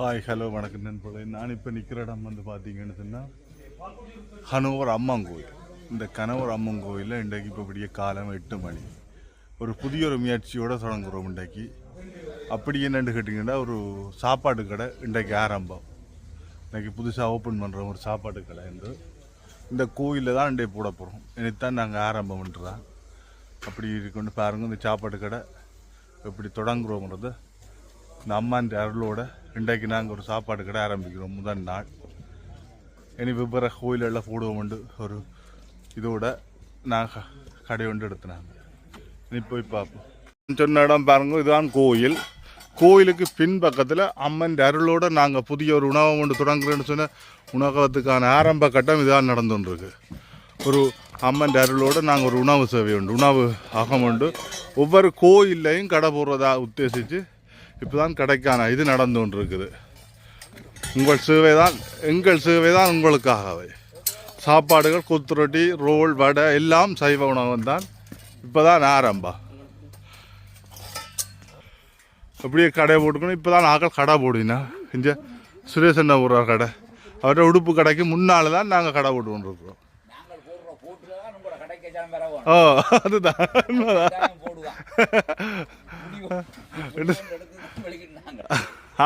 Hi hello வணக்கம் நண்பர்களே. நான் இப்போ நிற்கிற இடம் வந்து பார்த்தீங்கன்னு சொன்னால் கணவர் அம்மன் கோயில். இந்த கணவர் அம்மன் கோயிலில் இன்றைக்கு இப்போ விடிய காலம் எட்டு மணி. ஒரு புதிய ஒரு முயற்சியோடு தொடங்குகிறோம் இன்றைக்கு. அப்படி என்னென்னு கேட்டிங்கன்னா ஒரு சாப்பாடு கடை இன்றைக்கு ஆரம்பம். இன்றைக்கி புதுசாக ஓப்பன் பண்ணுறோம் ஒரு சாப்பாடு கடை என்று இந்த கோயிலில் தான் இன்றைக்கு போட போகிறோம் இனித்தான் நாங்கள் ஆரம்பம் பண்ணுறோம் அப்படி கொண்டு பாருங்க இந்த சாப்பாடு கடை எப்படி தொடங்குறோங்கிறத இந்த அம்மான்ற அருளோட இன்றைக்கு நாங்கள் ஒரு சாப்பாடு கடை ஆரம்பிக்கிறோம். முதல் நாள். இனி வெவ்வேறு கோயிலெல்லாம் போடுவோம் ஒரு இதோட நாங்கள் கடை ஒன்று எடுத்துனாங்க. இனி போய் பார்ப்போம். சொன்ன இடம் பாருங்க இதுதான் கோயில். கோயிலுக்கு பின்பக்கத்தில் அம்மன் அருளோட நாங்கள் புதிய ஒரு உணவை ஒன்று தொடங்குறேன்னு சொன்ன உணவகத்துக்கான ஆரம்ப கட்டம் இதுதான் நடந்துருக்கு ஒரு அம்மன் அருளோட நாங்கள் ஒரு உணவு சேவை உண்டு. உணவு அகம் உண்டு. ஒவ்வொரு கோயில்லையும் கடை போடுறதா உத்தேசித்து இப்போ தான் கடைக்கான இது நடந்து கொண்டிருக்குது உங்கள் சேவை தான் எங்கள் சேவை தான் உங்களுக்காகவே. சாப்பாடுகள் கொத்து ரொட்டி ரோல் வடை எல்லாம் சைவ உணவகம் தான் இப்போ தான் ஆரம்பம். அப்படியே கடை போட்டுக்கணும் இப்போ தான் ஆக்கள் கடை போடுவீங்க இங்கே சுரேஷ் அண்ணா ஒரு கடை. அவரோட உடுப்பு கடைக்கு முன்னால் தான் நாங்கள் கடை போட்டு நாங்கள் போடுற ஓ அதுதான்.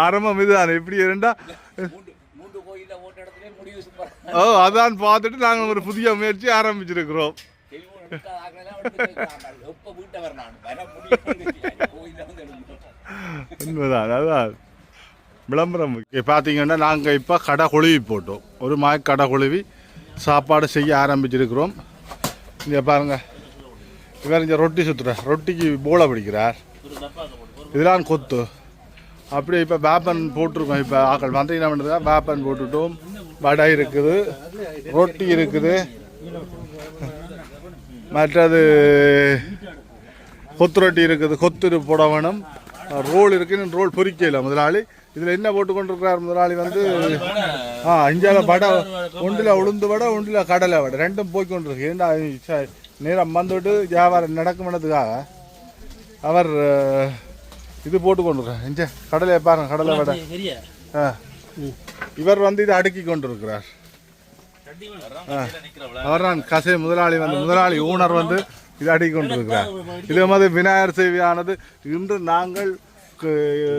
ஆரம்பம் இதுதான். எப்படி இருந்தா ஓ அதான் பார்த்துட்டு நாங்கள் ஒரு புதிய முயற்சி ஆரம்பிச்சிருக்கிறோம். உண்மைதான். அதான். விளம்பரம். பார்த்தீங்கன்னா நாங்கள் இப்போ கடை கொழுவி போட்டோம். ஒரு மாய் கடை கொழுவி சாப்பாடு செய்ய ஆரம்பிச்சிருக்கிறோம். இங்கே பாருங்க. இவர் இங்கே ரொட்டி சுற்றுறார் ரொட்டிக்கு போலை பிடிக்கிறார். இதெல்லாம் கொத்து. அப்படியே இப்போ வேப்பன் போட்டிருக்கோம். இப்போ ஆக்கள் வந்து என்ன பண்ணுறதா வேப்பன் போட்டுட்டோம். வடை இருக்குது. ரொட்டி இருக்குது. மற்றது கொத்து ரொட்டி இருக்குது. கொத்து புடவனம் ரோல் இருக்குன்னு ரோல் பொறிக்கல முதலாளி. இதில் என்ன போட்டு கொண்டிருக்கிறார் முதலாளி வந்து? ஆ இஞ்சால வடை ஒன்றில் உளுந்து வடை ஒன்றில் கடலை வடை. ரெண்டும் போய் கொண்டிருக்கு நேரம் வந்துவிட்டு வியாபாரம் நடக்குமனதுக்காக அவர் இது போட்டு கொண்டிருக்கார் இஞ்ச கடலை பாருங்க கடலை வடை. ஆ இவர் வந்து இதை அடுக்கி கொண்டிருக்கிறார். அவர்தான் கசை முதலாளி வந்து முதலாளி ஊனர் வந்து இது அடுக்கி கொண்டிருக்கிறார். இது மாதிரி விநாயகர் சேவையானது. இன்று நாங்கள் க-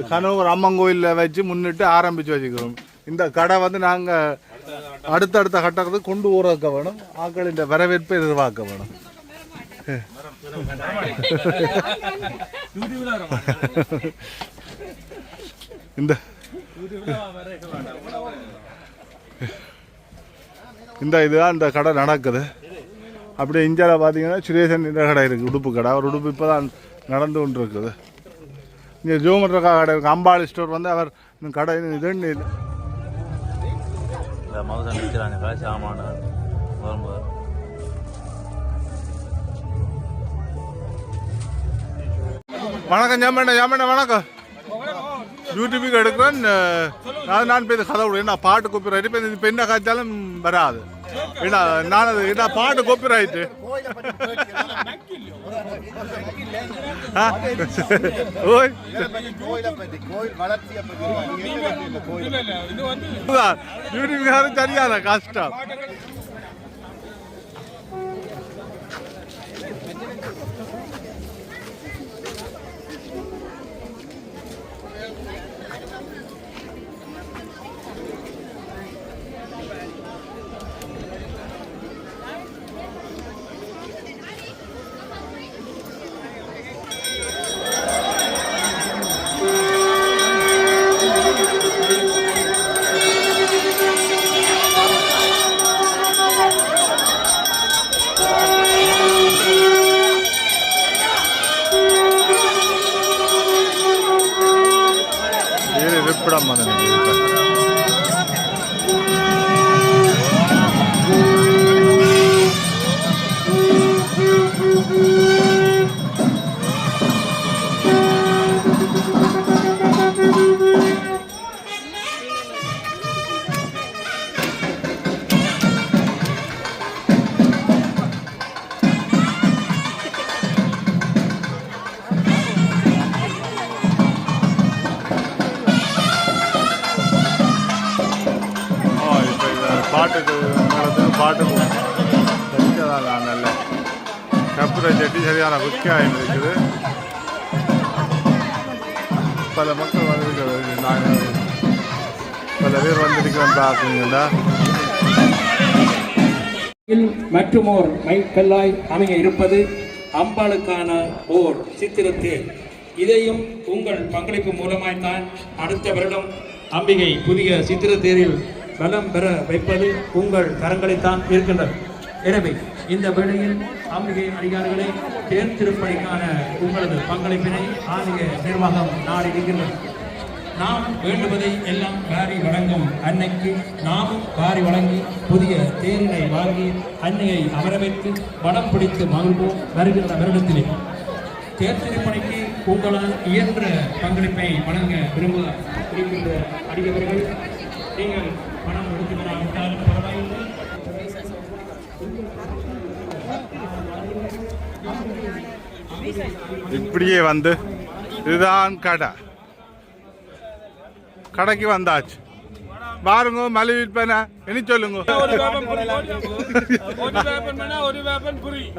கனூர் அம்மன் கோயிலில் வச்சு முன்னிட்டு ஆரம்பித்து வச்சுக்கிறோம். இந்த கடை வந்து நாங்கள் அடுத்தடுத்த கட்டத்துக்கு கொண்டு ஊறக்க வேணும். ஆக்கள் இந்த வரவேற்பை எதிர்பார்க்க வேணும். இந்த. இந்த இதுதான் இந்த கடை நடக்குது. அப்படியே இந்தியாவில் பார்த்தீங்கன்னா சுரேசன் இந்த கடை இருக்குது உடுப்பு கடை. அவர் உடுப்பு இப்போ தான் நடந்து கொண்டு இருக்குது இங்கே ஜோமட்ரக்கா கடை இருக்குது அம்பாள் ஸ்டோர் வந்து அவர் இந்த கடை இதுன்னு இல்லை இந்த நிற்கிறாங்க காசு சாமான வரும்போது. வணக்கம் ஜாமண்ணா ஜாமண்ணா வணக்கம். யூடியூபுக்கு எடுக்கிறேன் நான் நான் போய் கதை விடுவேன் நான் பாட்டு கோப்பி ரைட்டு இப்போ இப்போ என்ன காய்ச்சாலும் வராது. ஏன்னா நான் அது என்ன பாட்டு கோப்பி ரைட்டு ஓய். யூடியூப்காரன் சரியான கஷ்டம். பாட்டுக்கு மேளத்துக்கு பாட்டு தெரிஞ்சதான் நல்ல. கப்புரை சட்டி சரியான குக்கியாக இருக்குது பல மக்கள் வந்திருக்கிறது. நாங்கள் பல பேர் வந்திருக்கிறோம் பார்க்குறீங்களா மற்றுமோர் மைக்கல்லாய் அமைய இருப்பது அம்பாளுக்கான ஓர் சித்திரத்தேர் இதையும் உங்கள் பங்களிப்பு மூலமாய்த்தான் அடுத்த வருடம் அம்பிகை புதிய சித்திரத்தேரில் பலம் பெற வைப்பது உங்கள் கரங்களைத்தான் இருக்கின்றது. எனவே இந்த வேளையில் ஆம்பிகை அதிகாரிகளை தேர் திருப்பணிக்கான உங்களது பங்களிப்பினை ஆலய நிர்வாகம் நாடி இருக்கின்றது நாம் வேண்டுவதை எல்லாம் வாரி வழங்கும் அன்னைக்கு நாமும் வாரி வழங்கி புதிய தேரினை வாங்கி அன்னையை அமரவைத்து வடம் பிடித்து மகிழ்வோம் வருகின்ற வருடத்திலே. தேர் திருப்பணிக்கு உங்களால் இயன்ற பங்களிப்பை வழங்க விரும்ப இருக்கின்ற அடியவர்கள் நீங்கள் பணம் கொடுத்து வராவிட்டாலும் பரவாயில்லை. இப்படியே வந்து இதுதான் கடை. கடைக்கு வந்தாச்சு. பாருங்க மலை விற்பனை. இனி சொல்லுங்க.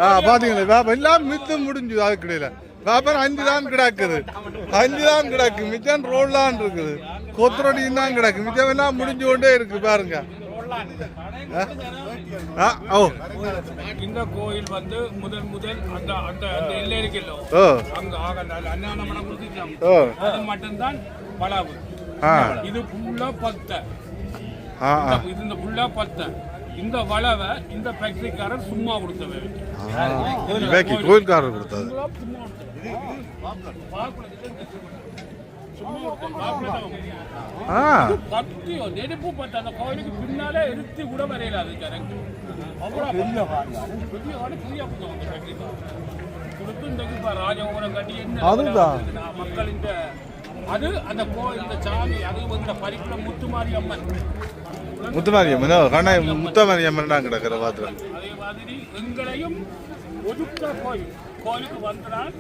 ஆ பாத்தீங்களா? வேப்பம் எல்லாம் மித்து முடிஞ்சு அதுக்கு இடையில வேப்பம் அஞ்சு தான் கிடக்குது. அஞ்சு தான் கிடக்கு. மிச்சம் ரோல்லாம் இருக்குது. கொத்தரொடியும் தான் கிடக்கு. மிச்சம் எல்லாம் முடிஞ்சு கொண்டே இருக்கு பாருங்க இந்த கோயில் வந்து முதல் முதல் அந்த அந்த அந்த எல்லை இருக்கല്ലോ ஓ. அங்க கொடுத்துட்டாங்க ஓ. அது மட்டும்தான் பலாவு. இது ஃபுல்லா பத்தை. இது இந்த ஃபுல்லா பத்தை. இந்த வளவை இந்த ஃபேக்டரிக்காரர் சும்மா கொடுத்தவன் கோயில்காரர் கொடுத்தது சும்மா ஆ. கத்தியோ நெருப்பு பத்த அந்த கோயிலுக்கு பின்னாலே எரித்து கூட வரையில அது அவ்வளோ பெரிய பெரிய காடு பெரிய ஃபேக்டரிக்காரர் கொடுத்து இன்றைக்கு ராஜகோபுரம் கட்டி என்ன அதுதான். அது அந்த கோயில் இந்த சாமி அது இந்த பரிப்புல முத்துமாரி அம்மன் முத்துமாரியம்மன் கண்ணாய் முத்தமாரியம்மன் தான் கிடக்கிற பாத்திரம். அதே மாதிரி எங்களையும் ஒதுக்க கோயில். கோயிலுக்கு வந்தால்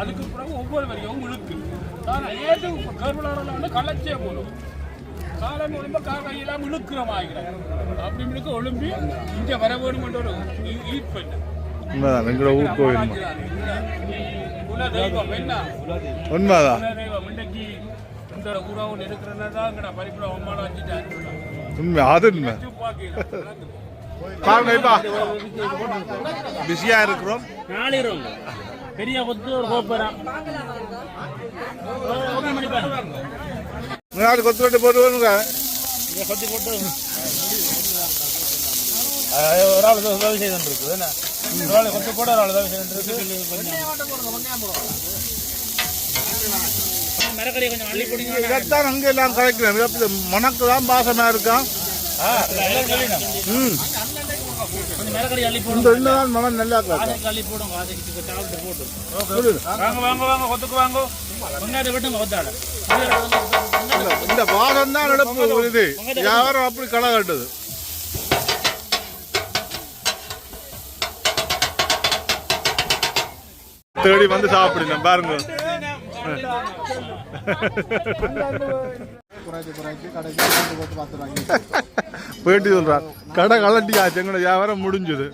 அதுக்கு பிறகு ஒவ்வொரு வரையும் இழுக்கு கருவிழாவில் வந்து களைச்சே போடும். காலம் ஒழும்ப காக்கையெல்லாம் இழுக்கிறோம் ஆகிறேன் அப்படி இழுக்க ஒழும்பி இங்கே வர வேணுமென்ற ஒரு ஈட் பண்ண உண்மைதான் எங்களோட ஊர் கோயில் குல தெய்வம் என்ன? உண்மைதான். குல தெய்வம் இன்னைக்கு இந்த உறவு இருக்கிறதான் எங்கட பரிப்புல அம்மாவை வச்சுட்டாரு உண்மை அது உண்மை. பாருங்க இப்பா. பிஸியா இருக்கிறோம். பெரிய கொத்து ஒரு பாருங்க முன்னாடி கொத்து கொண்டு போட்டு வருங்க. கொத்தி போட்டு ஒரு ஆள் உதவி செய்து இருக்குது ஒரு ஆள் கொத்து போட ஒரு ஆள் உதவி செய்து இதைத்தான் அங்க எல்லாம் கலைக்கிறேன் மணக்கு தான் பாசமா இருக்கான் ம். இந்த போடும் இன்னும் மனம் நல்லா கிடக்கும் அதுக்கு அள்ளி போடும் அதுக்கு சாப்பிட்டு போட்டு. வாங்க வாங்க வாங்க கொத்துக்கு வாங்க. முன்னாடி விட்டுங்க கொத்தாட இந்த- இந்த பாசம் தான் நடப்பு இது. யாரும் அப்படி களை கட்டுது தேடி வந்து சாப்பிடுங்க பாருங்க. போயிட்டு சொல்றான் கடை கலட்டியாச்சு எங்களோட வியாபாரம் முடிஞ்சது.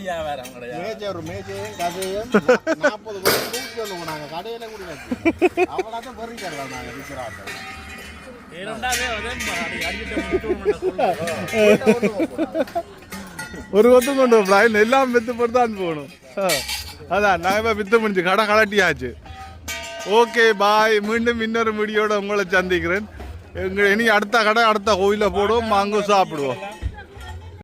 வியாபாரம்? மேஜர் ஒரு கதையும் நாற்பது தூக்கி கடையில கூட நாங்கள் கொத்து கொண்டு போகலாம் எல்லாம் வித்து போட்டு தான் போகணும். அதான் நாங்கள் இப்போ வித்து முடிஞ்சு கடை கலட்டியாச்சு ஓகே பாய் மீண்டும் இன்னொரு முடியோட உங்களை சந்திக்கிறேன். எங்க இனி அடுத்த கடை அடுத்த கோயிலில் போடுவோம் அங்கே சாப்பிடுவோம்.